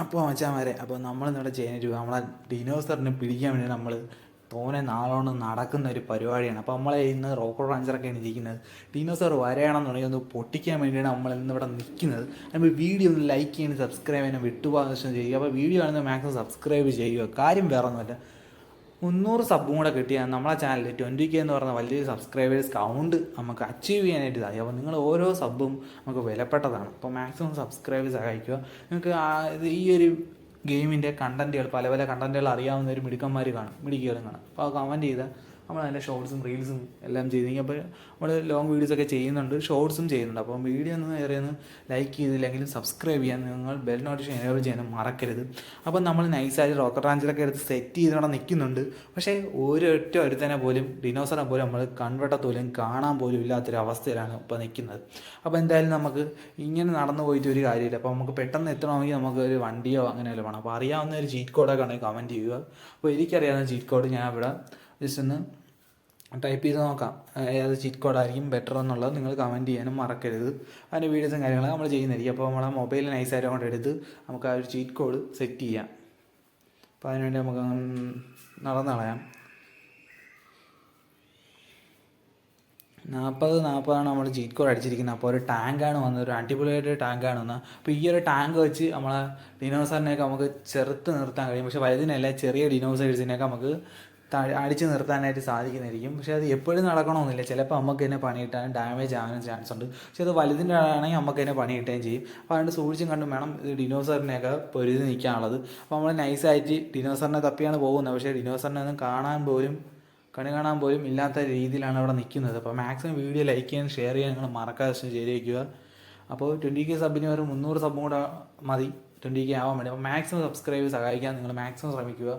അപ്പോൾ മച്ചാമാരെ അപ്പോൾ നമ്മൾ നമ്മളിന്നിവിടെ ചെയ്യുന്ന നമ്മളെ ഡിനോസറിനെ പിടിക്കാൻ വേണ്ടി നമ്മൾ തോനെ നാളോണ്ട് നടക്കുന്ന ഒരു പരിപാടിയാണ്. അപ്പോൾ നമ്മളെ ഇന്ന് റോക്കോ റഞ്ചറൊക്കെയാണ് ഇരിക്കുന്നത്. ഡിനോസർ വരയണമെന്നുണ്ടെങ്കിൽ ഒന്ന് പൊട്ടിക്കാൻ വേണ്ടിയാണ് നമ്മൾ ഇന്ന് ഇവിടെ നിൽക്കുന്നത്. അപ്പോൾ വീഡിയോ ഒന്ന് ലൈക്ക് ചെയ്യാനും സബ്സ്ക്രൈബ് ചെയ്യാനും വിട്ടുപോകാൻ ചെയ്യുക. അപ്പോൾ വീഡിയോ ആണെങ്കിൽ മാക്സിമം സബ്സ്ക്രൈബ് ചെയ്യുക. കാര്യം വേറെ ഒന്നുമല്ല മുന്നൂറ് സബും കൂടെ കിട്ടിയാൽ നമ്മളെ ചാനലിൽ ട്വന്റി കെ എന്ന് പറഞ്ഞ വലിയൊരു സബ്സ്ക്രൈബേഴ്സ് കൗണ്ട് നമുക്ക് അച്ചീവ് ചെയ്യാനായിട്ട് ഇതായി. അപ്പോൾ നിങ്ങൾ ഓരോ സബും നമുക്ക് വിലപ്പെട്ടതാണ്. അപ്പോൾ മാക്സിമം സബ്സ്ക്രൈബേഴ്സ് സഹായിക്കുക നിങ്ങൾക്ക് ഈ ഒരു ഗെയിമിന്റെ കണ്ടന്റുകൾ പല പല കണ്ടന്റുകൾ അറിയാവുന്ന ഒരു മിടുക്കന്മാർ കാണും. മിടുക്കികളും കാണും. അപ്പോൾ കമന്റ് ചെയ്താൽ നമ്മൾ അതിന്റെ ഷോർട്സും റീൽസും എല്ലാം ചെയ്തെങ്കിൽ അപ്പോൾ നമ്മൾ ലോങ് വീഡിയോസ് ഒക്കെ ചെയ്യുന്നുണ്ട് ഷോർട്സും ചെയ്യുന്നുണ്ട്. അപ്പോൾ വീഡിയോ ഒന്ന് ഏറെ ഒന്ന് ലൈക്ക് ചെയ്തില്ലെങ്കിലും സബ്സ്ക്രൈബ് ചെയ്യാൻ നിങ്ങൾ ബെൽ നോട്ടിഫിക്കേഷൻ എനേബിൾ ചെയ്യാനും മറക്കരുത്. അപ്പോൾ നമ്മൾ നൈസായിട്ട് റോക്കറ്റ് റാഞ്ചിലൊക്കെ എടുത്ത് സെറ്റ് ചെയ്തോടെ നിൽക്കുന്നുണ്ട്. പക്ഷേ ഒരൊറ്റ ഒരുത്തനെ പോലും ഡിനോസറെ പോലും നമ്മൾ കൺവെട്ടത്തോലും കാണാൻ പോലും ഇല്ലാത്തൊരു അവസ്ഥയിലാണ് ഇപ്പോൾ നിൽക്കുന്നത്. അപ്പോൾ എന്തായാലും നമുക്ക് ഇങ്ങനെ നടന്നു പോയിട്ട് ഒരു കാര്യമില്ല. അപ്പോൾ നമുക്ക് പെട്ടെന്ന് എത്തണമെങ്കിൽ നമുക്ക് ഒരു വണ്ടിയോ അങ്ങനെ വല്ലതും വേണം. അപ്പോൾ അറിയാവുന്ന ഒരു ചീറ്റ് കോഡൊക്കെ ഉണ്ടെങ്കിൽ കമന്റ് ചെയ്യുക. അപ്പോൾ എനിക്കറിയാവുന്ന ചീറ്റ് കോഡ് ഞാൻ ഇവിടെ ജസ്റ്റ് ഒന്ന് ടൈപ്പ് ചെയ്ത് നോക്കാം. ഏത് ചീറ്റ് കോഡായിരിക്കും ബെറ്റർ എന്നുള്ളത് നിങ്ങൾ കമന്റ് ചെയ്യാനും മറക്കരുത്. അതിന്റെ വീഡിയോസും കാര്യങ്ങളും നമ്മൾ ചെയ്യുന്നതായിരിക്കും. അപ്പോൾ നമ്മളെ മൊബൈൽ നൈസായിട്ട് കൊണ്ട് എടുത്ത് നമുക്ക് ആ ഒരു ചീറ്റ് കോഡ് സെറ്റ് ചെയ്യാം. അപ്പോൾ അതിനുവേണ്ടി നമുക്ക് നടന്നു കളയാം. നാൽപ്പത് നാൽപ്പതാണ് നമ്മൾ ചീറ്റ് കോഡ് അടിച്ചിരിക്കുന്നത്. അപ്പോൾ ഒരു ടാങ്കാണ് വന്നത്. ഒരു അടിപൊളിയായിട്ട് ടാങ്കാണ് വന്നത്. അപ്പോൾ ഈ ഒരു ടാങ്ക് വെച്ച് നമ്മളെ ഡിനോസറിനെയൊക്കെ നമുക്ക് ചെറുത്ത് നിർത്താൻ കഴിയും. പക്ഷേ വലുതിനല്ല ചെറിയ ഡിനോസേഴ്സിനെയൊക്കെ നമുക്ക് അടിച്ച് നിർത്താനായിട്ട് സാധിക്കുന്നതായിരിക്കും പക്ഷേ അത് എപ്പോഴും നടക്കണമെന്നില്ല ചിലപ്പോൾ നമുക്ക് തന്നെ പണിയിട്ടാൻ ഡാമേജ് ആകാനും ചാൻസ് ഉണ്ട്. പക്ഷെ അത് വലുതിന്റെ ആണെങ്കിൽ നമുക്ക് തന്നെ പണി കിട്ടുകയും ചെയ്യും. അപ്പോൾ അതുകൊണ്ട് സൂക്ഷിച്ചും കണ്ടും വേണം ഇത് ഡിനോസറിനെയൊക്കെ പൊരുതി നിൽക്കാനുള്ളത്. അപ്പോൾ നമ്മൾ നൈസായിട്ട് ഡിനോസറിനെ തപ്പിയാണ് പോകുന്നത്. പക്ഷേ ഡിനോസറിനെ ഒന്നും കാണാൻ പോലും കണി കാണാൻ പോലും ഇല്ലാത്ത രീതിയിലാണ് അവിടെ നിൽക്കുന്നത്. അപ്പോൾ മാക്സിമം വീഡിയോ ലൈക്ക് ചെയ്യാൻ ഷെയർ ചെയ്യാൻ നിങ്ങൾ മറക്കാതെ ചെയ്തേക്കുക അപ്പോൾ ട്വന്റി കെ സബിന് ഒരു മുന്നൂറ് സബും കൂടെ മതി. ട്വന്റി കെ ആവാൻ വേണ്ടി. അപ്പോൾ മാക്സിമം സബ്സ്ക്രൈബ് സഹായിക്കാൻ നിങ്ങൾ മാക്സിമം ശ്രമിക്കുക.